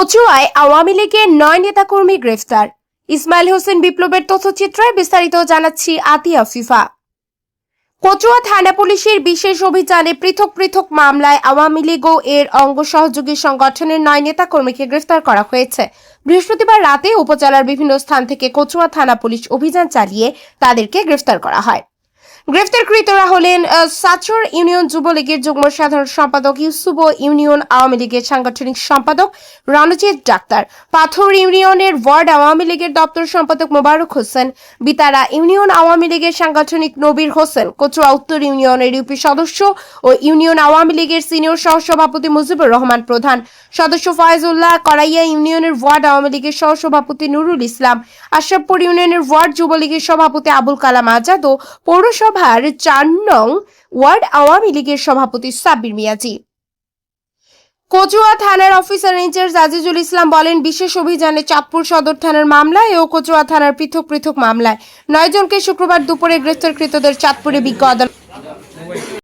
কচুয়ায় আওয়ামী লীগের নয় নেতাকর্মী গ্রেফতার। ইসমাইল হোসেন বিপ্লবের তথ্যচিত্রে বিস্তারিত জানাচ্ছি আতিয়া ফিফা। কচুয়া থানা পুলিশের বিশেষ অভিযানে পৃথক পৃথক মামলায় আওয়ামী লীগ ও এর অঙ্গ সহযোগী সংগঠনের নয় নেতাকর্মীকে গ্রেফতার করা হয়েছে। বৃহস্পতিবার রাতে উপজেলার বিভিন্ন স্থান থেকে কচুয়া থানা পুলিশ অভিযান চালিয়ে তাদেরকে গ্রেফতার করা হয়। গ্রেফতারকৃতরা হলেন সাচর ইউনিয়ন যুবলীগের যুগ্ম সাধারণ সম্পাদক ইউসুব ইউনিয়ন আওয়ামী লীগের সাংগঠনিক সম্পাদক রণজিৎ ডাক্তার। পাথর ইউনিয়নের ওয়ার্ড আওয়ামী লীগের দপ্তর সম্পাদক মোবারক হোসেন, বিতারা ইউনিয়ন আওয়ামী লীগের সাংগঠনিক নবীর হোসেন, কচুয়া উত্তর ইউনিয়নের ইউপি সদস্য ও ইউনিয়ন আওয়ামী লীগের সিনিয়র সহসভাপতি মুজিবুর রহমান প্রধান। সদস্য ফয়েজুল্লাহ করাইয়া ইউনিয়নের ওয়ার্ড আওয়ামী লীগের সহসভাপতি নুরুল ইসলাম, আশরাফপুর ইউনিয়নের ওয়ার্ড যুবলীগের সভাপতি আবুল কালাম আজাদ ও পৌরসভার চার নং ওয়ার্ড আওয়ামী লীগের সভাপতি সাব্বির মিয়াজি। কচুয়া থানার অফিসার ইনচার্জ আজিজুল ইসলাম বলেন, বিশেষ অভিযানে চাঁদপুর সদর থানার মামলায় ও কচুয়া থানার পৃথক পৃথক মামলায় নয়জনকে শুক্রবার দুপুরে গ্রেফতারকৃতদের চাঁদপুরে বিজ্ঞ আদালত